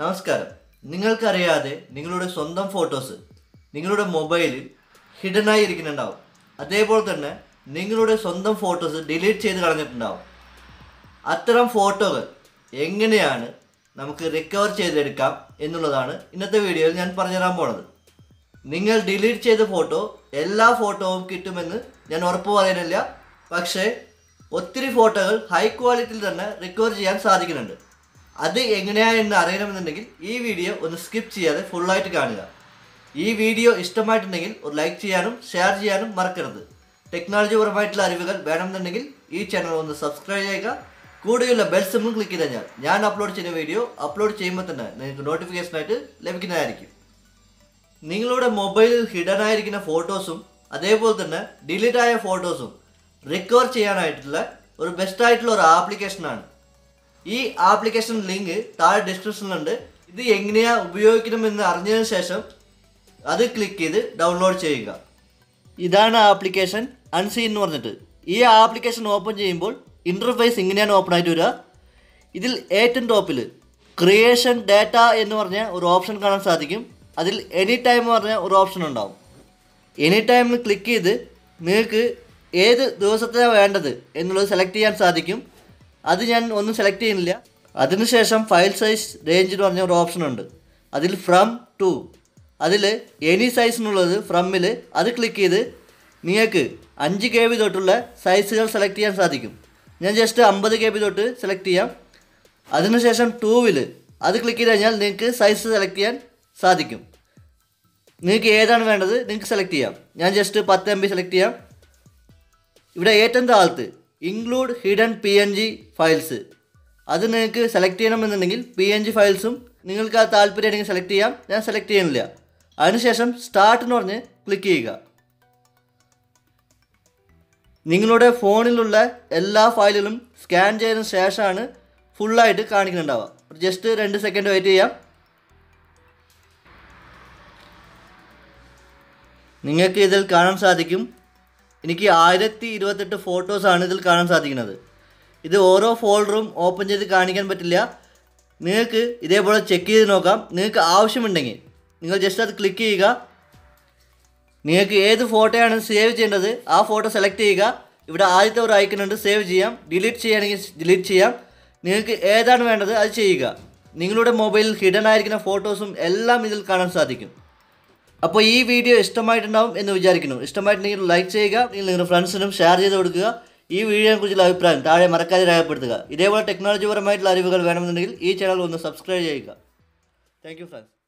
നമസ്കാരം. നിങ്ങൾക്കറിയാതെ നിങ്ങളുടെ സ്വന്തം ഫോട്ടോസ് നിങ്ങളുടെ മൊബൈലിൽ ഹിഡനായി ഇരിക്കുന്നുണ്ടാവും അതേപോലെ തന്നെ നിങ്ങളുടെ സ്വന്തം ഫോട്ടോസ് ഡിലീറ്റ് ചെയ്ത് കളഞ്ഞിട്ടുണ്ടാവും. അത്തരം ഫോട്ടോകൾ എങ്ങനെയാണ് നമുക്ക് റിക്കവർ ചെയ്തെടുക്കാം എന്നുള്ളതാണ് ഇന്നത്തെ വീഡിയോയിൽ ഞാൻ പറഞ്ഞുതരാൻ പോണത്. നിങ്ങൾ ഡിലീറ്റ് ചെയ്ത ഫോട്ടോ എല്ലാ ഫോട്ടോവും കിട്ടുമെന്ന് ഞാൻ ഉറപ്പ് പറയുന്നില്ല. പക്ഷേ ഒത്തിരി ഫോട്ടോകൾ ഹൈ ക്വാളിറ്റിയിൽ തന്നെ റിക്കവർ ചെയ്യാൻ സാധിക്കുന്നുണ്ട്. അത് എങ്ങനെയാണെന്ന് അറിയണമെന്നുണ്ടെങ്കിൽ ഈ വീഡിയോ ഒന്ന് സ്കിപ്പ് ചെയ്യാതെ ഫുള്ളായിട്ട് കാണുക. ഈ വീഡിയോ ഇഷ്ടമായിട്ടുണ്ടെങ്കിൽ ഒരു ലൈക്ക് ചെയ്യാനും ഷെയർ ചെയ്യാനും മറക്കരുത്. ടെക്നോളജി പരമായിട്ടുള്ള അറിവുകൾ വേണമെന്നുണ്ടെങ്കിൽ ഈ ചാനൽ ഒന്ന് സബ്സ്ക്രൈബ് ചെയ്യുക. കൂടെയുള്ള ബെൽ സിമ്മും ക്ലിക്ക് ചെയ്ത് കഴിഞ്ഞാൽ ഞാൻ അപ്ലോഡ് ചെയ്യുന്ന വീഡിയോ അപ്ലോഡ് ചെയ്യുമ്പോൾ തന്നെ നിങ്ങൾക്ക് നോട്ടിഫിക്കേഷനായിട്ട് ലഭിക്കുന്നതായിരിക്കും. നിങ്ങളുടെ മൊബൈലിൽ ഹിഡൻ ആയിരിക്കുന്ന ഫോട്ടോസും അതേപോലെ തന്നെ ഡിലീറ്റ് ആയ ഫോട്ടോസും റിക്കവർ ചെയ്യാനായിട്ടുള്ള ഒരു ബെസ്റ്റ് ആയിട്ടുള്ള ഒരു ആപ്ലിക്കേഷനാണ് ഈ ആപ്ലിക്കേഷൻ ലിങ്ക് താഴെ ഡിസ്ക്രിപ്ഷനിലുണ്ട് ഇത് എങ്ങനെയാ ഉപയോഗിക്കണമെന്ന് അറിഞ്ഞതിന് ശേഷം അത് ക്ലിക്ക് ചെയ്ത് ഡൗൺലോഡ് ചെയ്യുക. ഇതാണ് ആപ്ലിക്കേഷൻ അൺസീൻ എന്ന് പറഞ്ഞിട്ട്. ഈ ആപ്ലിക്കേഷൻ ഓപ്പൺ ചെയ്യുമ്പോൾ ഇന്റർഫേസ് ഇങ്ങനെയാണ് ഓപ്പൺ ആയിട്ട് വരിക. ഇതിൽ ഏറ്റവും ടോപ്പിൽ ക്രിയേഷൻ ഡാറ്റ എന്ന് പറഞ്ഞ ഒരു ഓപ്ഷൻ കാണാൻ സാധിക്കും. അതിൽ എനി ടൈം എന്ന് പറഞ്ഞ ഒരു ഓപ്ഷൻ ഉണ്ടാവും. എനി ടൈമിൽ ക്ലിക്ക് ചെയ്ത് നിങ്ങൾക്ക് ഏത് ദിവസത്തെയാണ് വേണ്ടത് എന്നുള്ളത് സെലക്ട് ചെയ്യാൻ സാധിക്കും. അത് ഞാൻ ഒന്നും സെലക്ട് ചെയ്യുന്നില്ല. അതിനുശേഷം ഫയൽ സൈസ് റേഞ്ച് എന്ന് പറഞ്ഞ ഒരു ഓപ്ഷൻ ഉണ്ട്. അതിൽ ഫ്രം ടു അതിൽ എനി സൈസ് എന്നുള്ളത് ഫ്രമ്മിൽ അത് ക്ലിക്ക് ചെയ്ത് നിങ്ങൾക്ക് അഞ്ച് കെ ബി തൊട്ടുള്ള സൈസുകൾ സെലക്ട് ചെയ്യാൻ സാധിക്കും. ഞാൻ ജസ്റ്റ് അമ്പത് കെ ബി തൊട്ട് സെലക്ട് ചെയ്യാം. അതിനുശേഷം ടൂവിൽ അത് ക്ലിക്ക് ചെയ്ത് കഴിഞ്ഞാൽ നിങ്ങൾക്ക് സൈസ് സെലക്ട് ചെയ്യാൻ സാധിക്കും. നിങ്ങൾക്ക് ഏതാണ് വേണ്ടത്? നിങ്ങൾക്ക് സെലക്ട് ചെയ്യാം. ഞാൻ ജസ്റ്റ് പത്ത് എം ബി സെലക്ട് ചെയ്യാം. ഇവിടെ ഏറ്റവും താഴത്ത് include hidden P N G files അത് നിങ്ങൾക്ക് സെലക്ട് ചെയ്യണമെന്നുണ്ടെങ്കിൽ പി എൻ ജി ഫയൽസും നിങ്ങൾക്ക് ആ താല്പര്യമാണെങ്കിൽ സെലക്ട് ചെയ്യാം. ഞാൻ സെലക്ട് ചെയ്യുന്നില്ല. അതിനുശേഷം സ്റ്റാർട്ട് എന്ന് പറഞ്ഞ് ക്ലിക്ക് ചെയ്യുക. നിങ്ങളുടെ ഫോണിലുള്ള എല്ലാ ഫയലുകളും സ്കാൻ ചെയ്തതിന് ശേഷമാണ് ഫുള്ളായിട്ട് കാണിക്കുന്നുണ്ടാവുക. ജസ്റ്റ് രണ്ട് സെക്കൻഡ് വെയിറ്റ് ചെയ്യാം. നിങ്ങൾക്ക് ഇതിൽ കാണാൻ സാധിക്കും. എനിക്ക് ആയിരത്തി ഇരുപത്തെട്ട് ഫോട്ടോസാണ് ഇതിൽ കാണാൻ സാധിക്കുന്നത്. ഇത് ഓരോ ഫോൾഡറും ഓപ്പൺ ചെയ്ത് കാണിക്കാൻ പറ്റില്ല. നിങ്ങൾക്ക് ഇതേപോലെ ചെക്ക് ചെയ്ത് നോക്കാം. നിങ്ങൾക്ക് ആവശ്യമുണ്ടെങ്കിൽ നിങ്ങൾ ജസ്റ്റ് അത് ക്ലിക്ക് ചെയ്യുക. നിങ്ങൾക്ക് ഏത് ഫോട്ടോയാണ് സേവ് ചെയ്യേണ്ടത് ആ ഫോട്ടോ സെലക്ട് ചെയ്യുക. ഇവിടെ ആദ്യത്തെ ഒരു ഐക്കൺ ഉണ്ട് സേവ് ചെയ്യാം. ഡിലീറ്റ് ചെയ്യുകയാണെങ്കിൽ ഡിലീറ്റ് ചെയ്യാം. നിങ്ങൾക്ക് ഏതാണ് വേണ്ടത് അത് ചെയ്യുക. നിങ്ങളുടെ മൊബൈലിൽ ഹിഡൻ ആയിരിക്കുന്ന ഫോട്ടോസും എല്ലാം ഇതിൽ കാണാൻ സാധിക്കും. അപ്പോൾ ഈ വീഡിയോ ഇഷ്ടമായിട്ടുണ്ടാവും എന്ന് വിചാരിക്കുന്നു. ഇഷ്ടമായിട്ടുണ്ടെങ്കിൽ ലൈക്ക് ചെയ്യുക നിങ്ങൾ നിങ്ങളുടെ ഫ്രണ്ട്സിനും ഷെയർ ചെയ്ത് കൊടുക്കുക. ഈ വീഡിയോയെക്കുറിച്ചുള്ള അഭിപ്രായം താഴെ മറക്കാതെ രേഖപ്പെടുത്തുക. ഇതേപോലെ ടെക്നോളജിപരമായിട്ടുള്ള അറിവുകൾ വേണമെന്നുണ്ടെങ്കിൽ ഈ ചാനൽ ഒന്ന് സബ്സ്ക്രൈബ് ചെയ്യുക. Thank friends